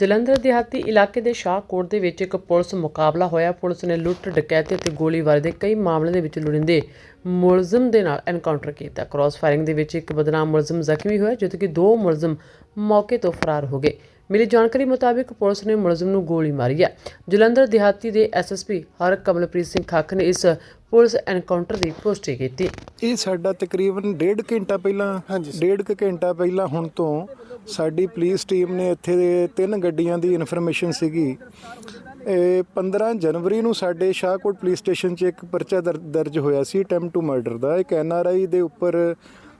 ਜਲੰਧਰ ਦਿਹਾਤੀ ਇਲਾਕੇ ਦੇ ਸ਼ਾਹਕੋਟ ਦੇ ਵਿੱਚ ਇੱਕ ਪੁਲਿਸ ਮੁਕਾਬਲਾ ਹੋਇਆ। ਪੁਲਿਸ ਨੇ ਲੁੱਟ, ਡਕੈਤੀ ਅਤੇ ਗੋਲੀਬਾਰੀ ਦੇ ਕਈ ਮਾਮਲਿਆਂ ਦੇ ਵਿੱਚ ਲੋੜੀਂਦੇ ਮੁਲਜ਼ਮ ਦੇ ਨਾਲ ਐਨਕਾਊਂਟਰ ਕੀਤਾ। ਕ੍ਰਾਸ ਫਾਇਰਿੰਗ ਦੇ ਵਿੱਚ ਇੱਕ ਬਦਨਾਮ ਮੁਲਜ਼ਮ ਜ਼ਖਮੀ ਹੋਇਆ ਜਦੋਂ ਕਿ ਦੋ ਮੁਲਜ਼ਮ ਮੌਕੇ ਤੋਂ ਫਰਾਰ ਹੋ ਗਏ। ਮਿਲੀ ਜਾਣਕਾਰੀ ਮੁਤਾਬਿਕ ਪੁਲਿਸ ਨੇ ਮੁਲਜ਼ਮ ਨੂੰ ਗੋਲੀ ਮਾਰੀ ਹੈ। ਜਲੰਧਰ ਦਿਹਾਤੀ ਦੇ ਐਸਐਸਪੀ ਹਰ ਕਮਲਪ੍ਰੀਤ ਸਿੰਘ ਖੱਖ ਨੇ ਇਸ ਪੁਲਿਸ ਐਨਕਾਊਂਟਰ ਦੀ ਪੁਸ਼ਟੀ ਕੀਤੀ। ਇਹ ਸਾਡਾ ਤਕਰੀਬਨ ਡੇਢ ਘੰਟਾ ਪਹਿਲਾਂ ਡੇਢ ਕੁ ਘੰਟਾ ਪਹਿਲਾਂ ਹੁਣ ਤੋਂ ਸਾਡੀ ਪੁਲਿਸ ਟੀਮ ਨੇ ਇੱਥੇ ਦੇ ਤਿੰਨ ਗੱਡੀਆਂ ਦੀ ਇਨਫੋਰਮੇਸ਼ਨ ਸੀਗੀ। ਇਹ 15 ਜਨਵਰੀ ਨੂੰ ਸਾਡੇ ਸ਼ਾਹਕੋਟ ਪੁਲਿਸ ਸਟੇਸ਼ਨ 'ਚ ਇੱਕ ਪਰਚਾ ਦਰ- ਦਰਜ ਹੋਇਆ ਸੀ ਅਟੈਂਪਟ ਟੂ ਮਰਡਰ ਦਾ। ਇੱਕ ਐਨਆਰਆਈ ਦੇ ਉੱਪਰ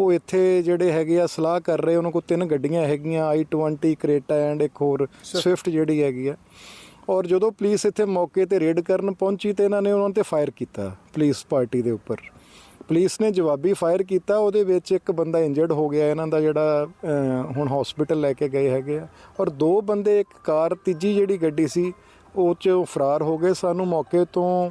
ਉਹ ਇੱਥੇ ਜਿਹੜੇ ਹੈਗੇ ਆ ਸਲਾਹ ਕਰ ਰਹੇ ਉਹਨਾਂ ਕੋਲ ਤਿੰਨ ਗੱਡੀਆਂ ਹੈਗੀਆਂ i20 ਕਰੇਟਾ ਐਂਡ ਇੱਕ ਹੋਰ ਸਵਿਫਟ ਜਿਹੜੀ ਹੈਗੀ ਆ। ਔਰ ਜਦੋਂ ਪੁਲਿਸ ਇੱਥੇ ਮੌਕੇ ਤੇ ਰੇਡ ਕਰਨ ਪਹੁੰਚੀ ਤੇ ਇਹਨਾਂ ਨੇ ਉਹਨਾਂ ਤੇ ਫਾਇਰ ਕੀਤਾ ਪੁਲਿਸ ਪਾਰਟੀ ਦੇ ਉੱਪਰ। ਪੁਲਿਸ ਨੇ ਜਵਾਬੀ ਫਾਇਰ ਕੀਤਾ ਉਹਦੇ ਵਿੱਚ ਇੱਕ ਬੰਦਾ ਇੰਜਰਡ ਹੋ ਗਿਆ ਇਹਨਾਂ ਦਾ ਜਿਹੜਾ ਹੁਣ ਹਸਪੀਟਲ ਲੈ ਕੇ ਗਏ ਹੈਗੇ ਆ। ਔਰ ਦੋ ਬੰਦੇ ਇੱਕ ਕਾਰ ਤੀਜੀ ਜਿਹੜੀ ਗੱਡੀ ਸੀ ਉਹ 'ਚ ਫਰਾਰ ਹੋ ਗਏ। ਸਾਨੂੰ ਮੌਕੇ ਤੋਂ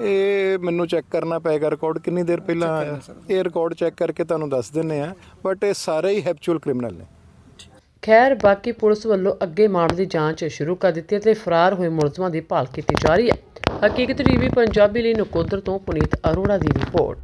ਇਹ ਮੈਨੂੰ ਚੈੱਕ ਕਰਨਾ ਪਏਗਾ ਰਿਕਾਰਡ ਕਿੰਨੀ ਦੇਰ ਪਹਿਲਾਂ ਆਇਆ ਇਹ ਰਿਕਾਰਡ ਚੈੱਕ ਕਰਕੇ ਤੁਹਾਨੂੰ ਦੱਸ ਦਿੰਨੇ ਆ ਬਟ ਇਹ ਸਾਰੇ ਹੀ ਹੈਪਚੁਅਲ ਕ੍ਰਿਮੀਨਲ ਨੇ। ਖੈਰ ਬਾਕੀ ਪੁਲਿਸ ਵੱਲੋਂ ਅੱਗੇ ਮਾਮਲੇ ਦੀ ਜਾਂਚ ਸ਼ੁਰੂ ਕਰ ਦਿੱਤੀ ਹੈ ਤੇ ਫਰਾਰ ਹੋਏ ਮੁਲਜ਼ਮਾਂ ਦੀ ਭਾਲ ਕੀਤੀ ਜਾ ਰਹੀ ਹੈ। ਹਕੀਕਤ ਟੀਵੀ ਪੰਜਾਬੀ ਲਈ ਨਕੋਦਰ ਤੋਂ ਪੁਨੀਤ ਅਰੋੜਾ ਦੀ ਰਿਪੋਰਟ।